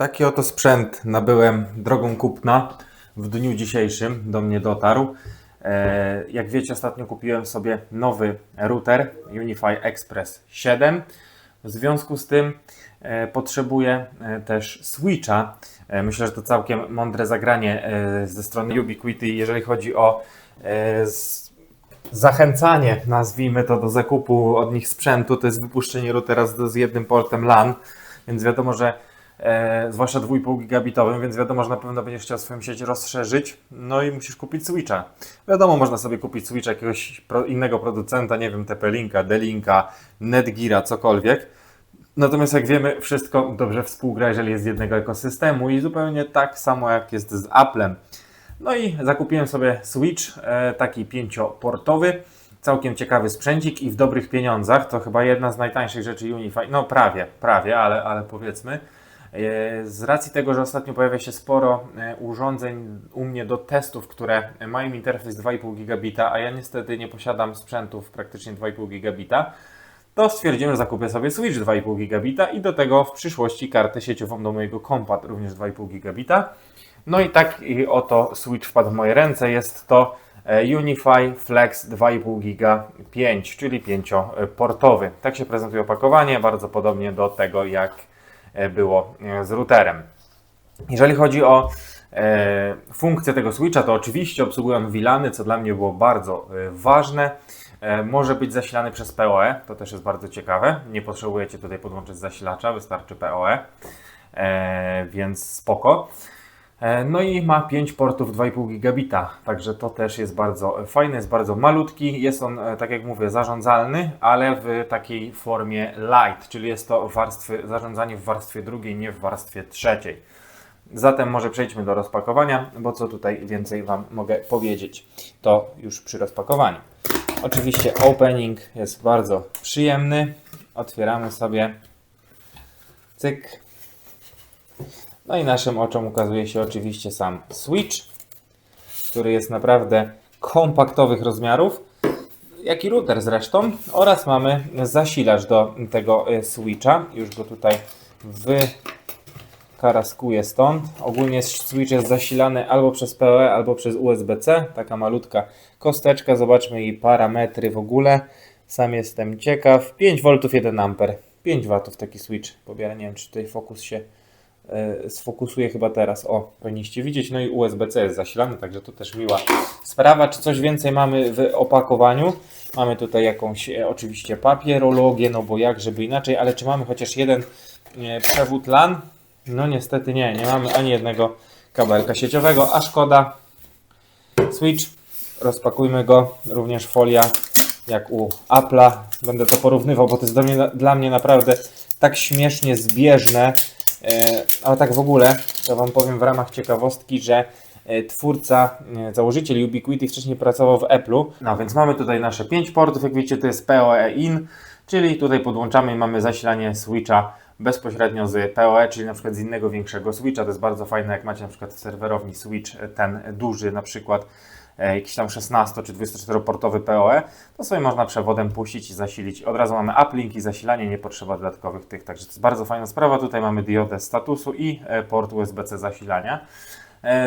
Taki oto sprzęt nabyłem drogą kupna. W dniu dzisiejszym do mnie dotarł. E, Jak wiecie, ostatnio kupiłem sobie nowy router Unify Express 7. W związku z tym e, potrzebuję e, też switcha. Myślę, że to całkiem mądre zagranie ze strony Ubiquiti, jeżeli chodzi o zachęcanie, nazwijmy to, do zakupu od nich sprzętu. To jest wypuszczenie routera z jednym portem LAN, więc wiadomo, że e, zwłaszcza 2,5 gigabitowym, więc wiadomo, że na pewno będziesz chciał swoją sieć rozszerzyć, no i musisz kupić switcha. Wiadomo, można sobie kupić switcha jakiegoś pro, innego producenta, nie wiem, TP-Linka, D-Linka, Netgeara, cokolwiek. Natomiast jak wiemy, wszystko dobrze współgra, jeżeli jest z jednego ekosystemu i zupełnie tak samo jak jest z Applem. No i zakupiłem sobie Switch, e, taki pięcioportowy, całkiem ciekawy sprzęcik i w dobrych pieniądzach. To chyba jedna z najtańszych rzeczy Unify. No prawie, prawie, ale, ale powiedzmy. E, Z racji tego, że ostatnio pojawia się sporo e, urządzeń u mnie do testów, które mają interfejs 2,5 gigabita, a ja niestety nie posiadam sprzętów praktycznie 2,5 gigabita, to stwierdziłem, że zakupię sobie Switch 2,5 gigabita i do tego w przyszłości kartę sieciową do mojego kompa również 2,5 gigabita. No i tak i oto Switch wpadł w moje ręce. Jest to e, Unify Flex 2,5 giga 5, czyli 5-portowy. Tak się prezentuje opakowanie, bardzo podobnie do tego jak było e, z routerem. Jeżeli chodzi o e, funkcję tego switcha, to oczywiście obsługuje on WLANy, co dla mnie było bardzo e, ważne. E, może być zasilany przez PoE, to też jest bardzo ciekawe. Nie potrzebujecie tutaj podłączyć zasilacza, wystarczy PoE, e, więc spoko. E, No i ma 5 portów 2,5 gigabita, także to też jest bardzo fajne, jest bardzo malutki. Jest on, e, tak jak mówię, zarządzalny, ale w takiej formie light, czyli jest to warstwy, zarządzanie w warstwie drugiej, nie w warstwie trzeciej. Zatem może przejdźmy do rozpakowania, bo co tutaj więcej Wam mogę powiedzieć, to już przy rozpakowaniu. Oczywiście opening jest bardzo przyjemny. Otwieramy sobie cyk. No i naszym oczom ukazuje się oczywiście sam Switch, który jest naprawdę kompaktowych rozmiarów, jak i router zresztą. Oraz mamy zasilacz do tego e, Switcha. Już go tutaj wykaraskuję stąd. Ogólnie Switch jest zasilany albo przez PoE, albo przez USB-C. Taka malutka kosteczka. Zobaczmy jej parametry w ogóle. Sam jestem ciekaw. 5 V 1 A. 5 W taki Switch pobiera. Nie wiem, czy tutaj fokus się e, sfokusuje chyba teraz. O, powinniście widzieć. No i USB-C jest zasilany, także to też miła sprawa. Czy coś więcej mamy w opakowaniu? Mamy tutaj jakąś e, oczywiście papierologię, no bo jak żeby inaczej, ale czy mamy chociaż jeden e, przewód LAN? No niestety nie, nie mamy ani jednego kabelka sieciowego, a szkoda. Switch, rozpakujmy go, również folia jak u Apple'a. Będę to porównywał, bo to jest dla mnie, dla mnie naprawdę tak śmiesznie zbieżne. E, ale tak w ogóle, to Wam powiem w ramach ciekawostki, że e, twórca, e, założyciel Ubiquiti wcześniej pracował w Apple'u. No więc mamy tutaj nasze 5 portów, jak widzicie to jest PoE in, czyli tutaj podłączamy i mamy zasilanie switcha bezpośrednio z PoE, czyli na przykład z innego większego switcha. To jest bardzo fajne, jak macie na przykład w serwerowni switch, e, ten duży na przykład e, jakiś tam 16 czy 24-portowy PoE, to sobie można przewodem puścić i zasilić. Od razu mamy uplink i zasilanie, nie potrzeba dodatkowych tych, także to jest bardzo fajna sprawa. Tutaj mamy diodę statusu i e, port USB-C zasilania.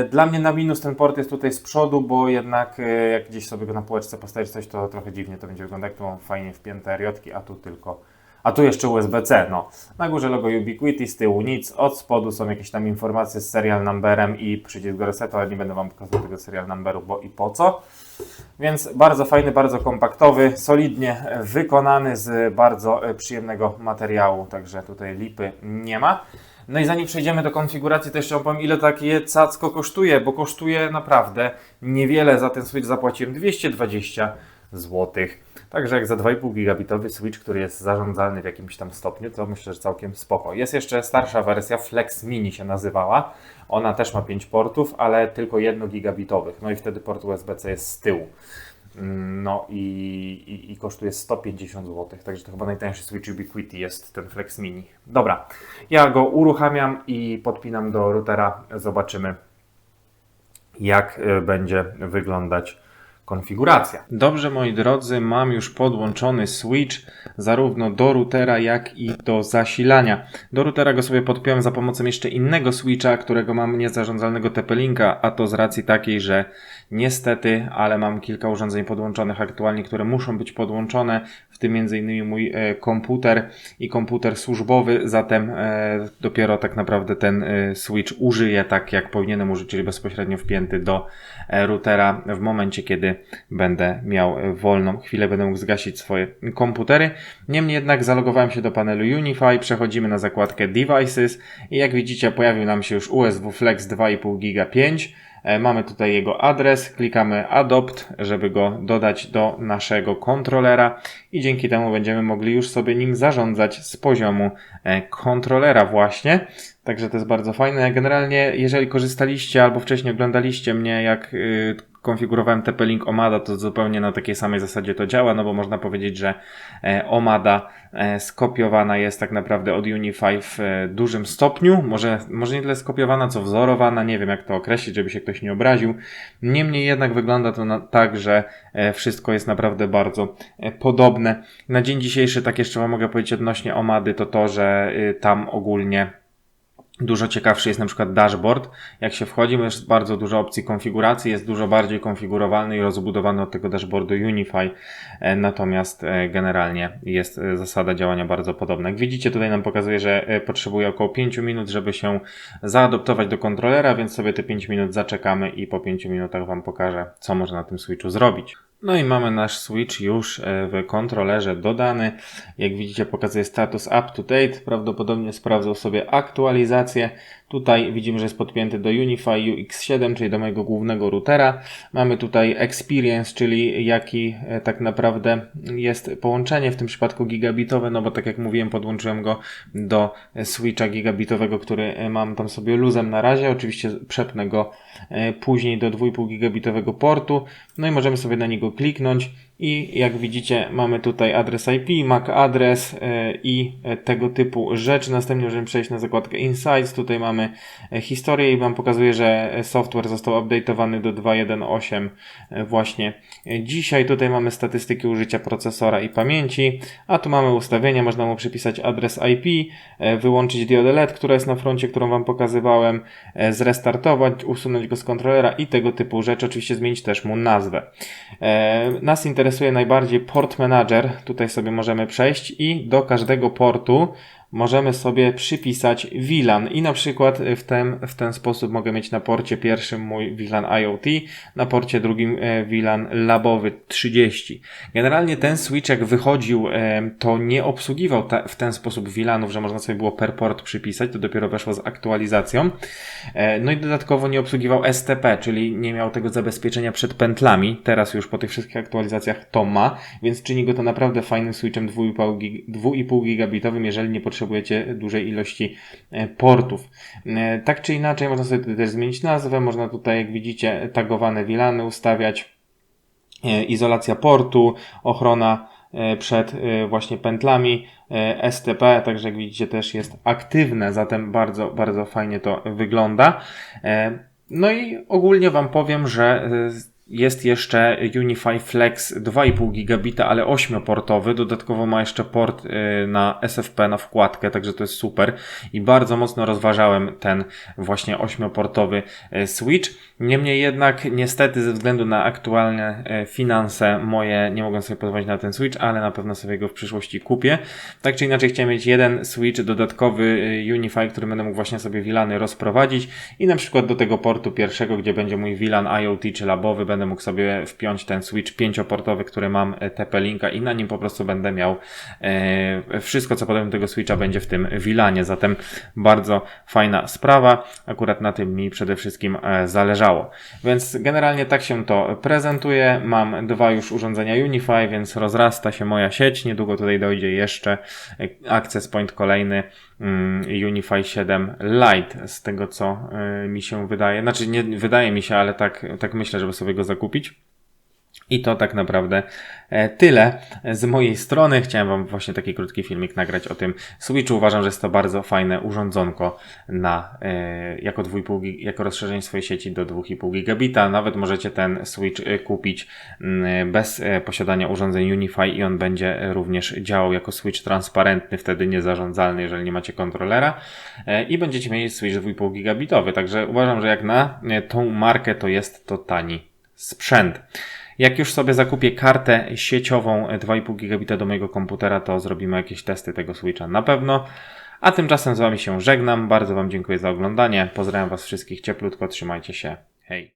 Dla mnie na minus ten port jest tutaj z przodu, bo jednak jak gdzieś sobie go na półeczce postawić coś, to trochę dziwnie to będzie wyglądać. Tu mam fajnie wpięte riotki, a tu tylko a tu jeszcze USB-C, no. Na górze logo Ubiquiti, z tyłu nic, od spodu są jakieś tam informacje z serial numberem i przycisk do resetu, ale nie będę Wam pokazywał tego serial numberu, bo i po co. Więc bardzo fajny, bardzo kompaktowy, solidnie wykonany z bardzo e, przyjemnego materiału, także tutaj lipy nie ma. No i zanim przejdziemy do konfiguracji, to jeszcze opowiem ile takie cacko kosztuje, bo kosztuje naprawdę niewiele. Za ten Switch zapłaciłem 220 zł. Także jak za 2,5 gigabitowy Switch, który jest zarządzalny w jakimś tam stopniu, to myślę, że całkiem spoko. Jest jeszcze starsza wersja, Flex Mini się nazywała. Ona też ma 5 portów, ale tylko 1 gigabitowych. No i wtedy port USB-C jest z tyłu. Mm, No i, i, i kosztuje 150 zł, także to chyba najtańszy Switch Ubiquiti jest ten Flex Mini. Dobra, ja go uruchamiam i podpinam do routera. Zobaczymy, jak y, będzie wyglądać konfiguracja. Dobrze moi drodzy, mam już podłączony switch zarówno do routera jak i do zasilania. Do routera go sobie podpiąłem za pomocą jeszcze innego switcha, którego mam niezarządzalnego TP-Linka, a to z racji takiej, że niestety, ale mam kilka urządzeń podłączonych aktualnie, które muszą być podłączone, w tym m.in. mój e, komputer i komputer służbowy, zatem e, dopiero tak naprawdę ten e, switch użyję tak jak powinienem użyć, czyli bezpośrednio wpięty do routera w momencie, kiedy będę miał wolną chwilę, będę mógł zgasić swoje komputery. Niemniej jednak zalogowałem się do panelu Unify, przechodzimy na zakładkę Devices i jak widzicie pojawił nam się już USB Flex 2,5 GB 5. E, Mamy tutaj jego adres, klikamy Adopt, żeby go dodać do naszego kontrolera i dzięki temu będziemy mogli już sobie nim zarządzać z poziomu e, kontrolera właśnie. Także to jest bardzo fajne. Generalnie, jeżeli korzystaliście albo wcześniej oglądaliście mnie, jak y, konfigurowałem TP-Link Omada, to zupełnie na takiej samej zasadzie to działa, no bo można powiedzieć, że e, Omada e, skopiowana jest tak naprawdę od Unify w e, dużym stopniu. Może, może nie tyle skopiowana, co wzorowana, nie wiem jak to określić, żeby się ktoś nie obraził. Niemniej jednak wygląda to na, tak, że wszystko jest naprawdę bardzo podobne. Na dzień dzisiejszy, tak jeszcze wam mogę powiedzieć odnośnie Omady, to to, że y, tam ogólnie Dużo ciekawszy jest na przykład dashboard. Jak się wchodzi, jest bardzo dużo opcji konfiguracji, jest dużo bardziej konfigurowalny i rozbudowany od tego dashboardu Unify. E, Natomiast e, generalnie jest e, zasada działania bardzo podobna. Jak widzicie, tutaj nam pokazuje, że potrzebuje około 5 minut, żeby się zaadoptować do kontrolera, więc sobie te 5 minut zaczekamy i po 5 minutach Wam pokażę, co można na tym switchu zrobić. No i mamy nasz switch już e, w kontrolerze dodany. Jak widzicie pokazuje status up to date. Prawdopodobnie sprawdzał sobie aktualizację. Tutaj widzimy, że jest podpięty do Unify UX7, czyli do mojego głównego routera. Mamy tutaj experience, czyli jaki e, tak naprawdę jest połączenie, w tym przypadku gigabitowe, no bo tak jak mówiłem, podłączyłem go do switcha gigabitowego, który e, mam tam sobie luzem na razie. Oczywiście przepnę go e, później do 2,5 gigabitowego portu. No i możemy sobie na niego kliknąć i jak widzicie mamy tutaj adres IP, MAC adres i tego typu rzeczy. Następnie możemy przejść na zakładkę Insights. Tutaj mamy e, historię i Wam pokazuje, że software został update'owany do 2.1.8 e, właśnie dzisiaj. Tutaj mamy statystyki użycia procesora i pamięci, a tu mamy ustawienia. Można mu przypisać adres IP, wyłączyć diodę LED, która jest na froncie, którą Wam pokazywałem, zrestartować, usunąć go z kontrolera i tego typu rzeczy. Oczywiście zmienić też mu nazwę. E, Nas interesuje najbardziej port manager. Tutaj sobie możemy przejść i do każdego portu możemy sobie przypisać VLAN i na przykład w ten, w ten sposób mogę mieć na porcie pierwszym mój VLAN IoT, na porcie drugim e, VLAN labowy 30. Generalnie ten switch jak wychodził, e, to nie obsługiwał w ten sposób VLANów, że można sobie było per port przypisać, to dopiero weszło z aktualizacją. E, No i dodatkowo nie obsługiwał STP, czyli nie miał tego zabezpieczenia przed pętlami. Teraz już po tych wszystkich aktualizacjach to ma, więc czyni go to naprawdę fajnym switchem 2,5 gig- 2,5 gigabitowym, jeżeli nie potrzebujecie dużej ilości e, portów. E, Tak czy inaczej, można sobie też zmienić nazwę, można tutaj, jak widzicie, tagowane VLANy ustawiać, e, izolacja portu, ochrona przed właśnie pętlami STP, także jak widzicie też jest aktywne, zatem bardzo, bardzo fajnie to wygląda. No i ogólnie Wam powiem, że jest jeszcze Unify Flex 2,5 gigabita, ale 8-portowy. Dodatkowo ma jeszcze port y, na SFP na wkładkę, także to jest super. I bardzo mocno rozważałem ten właśnie 8-portowy y, Switch. Niemniej jednak, niestety, ze względu na aktualne y, finanse moje, nie mogłem sobie pozwolić na ten Switch, ale na pewno sobie go w przyszłości kupię. Tak czy inaczej, chciałem mieć jeden Switch dodatkowy Unify, który będę mógł właśnie sobie VLANy rozprowadzić i na przykład do tego portu pierwszego, gdzie będzie mój VLAN IoT czy labowy, będę mógł sobie wpiąć ten switch pięcioportowy, który mam e, TP-Linka i na nim po prostu będę miał e, wszystko, co potem tego switcha będzie w tym VLANie. Zatem bardzo fajna sprawa. Akurat na tym mi przede wszystkim e, zależało. Więc generalnie tak się to prezentuje. Mam dwa już urządzenia Unify, więc rozrasta się moja sieć. Niedługo tutaj dojdzie jeszcze Access Point kolejny Unify 7 Lite, z tego co e, mi się wydaje. Znaczy, nie wydaje mi się, ale tak, tak myślę, żeby sobie go zakupić. I to tak naprawdę e, tyle z mojej strony. Chciałem Wam właśnie taki krótki filmik nagrać o tym Switchu. Uważam, że jest to bardzo fajne urządzonko na, e, jako, 2,5, gig- jako rozszerzenie swojej sieci do 2,5 gigabita. Nawet możecie ten Switch e, kupić mm, bez posiadania urządzeń Unify i on będzie również działał jako Switch transparentny, wtedy niezarządzalny, jeżeli nie macie kontrolera. I będziecie mieli Switch 2,5 gigabitowy. Także uważam, że jak na tą markę to jest to tani sprzęt. Jak już sobie zakupię kartę sieciową e, 2,5 gigabita do mojego komputera, to zrobimy jakieś testy tego Switcha na pewno. A tymczasem z Wami się żegnam. Bardzo Wam dziękuję za oglądanie. Pozdrawiam Was wszystkich cieplutko. Trzymajcie się. Hej.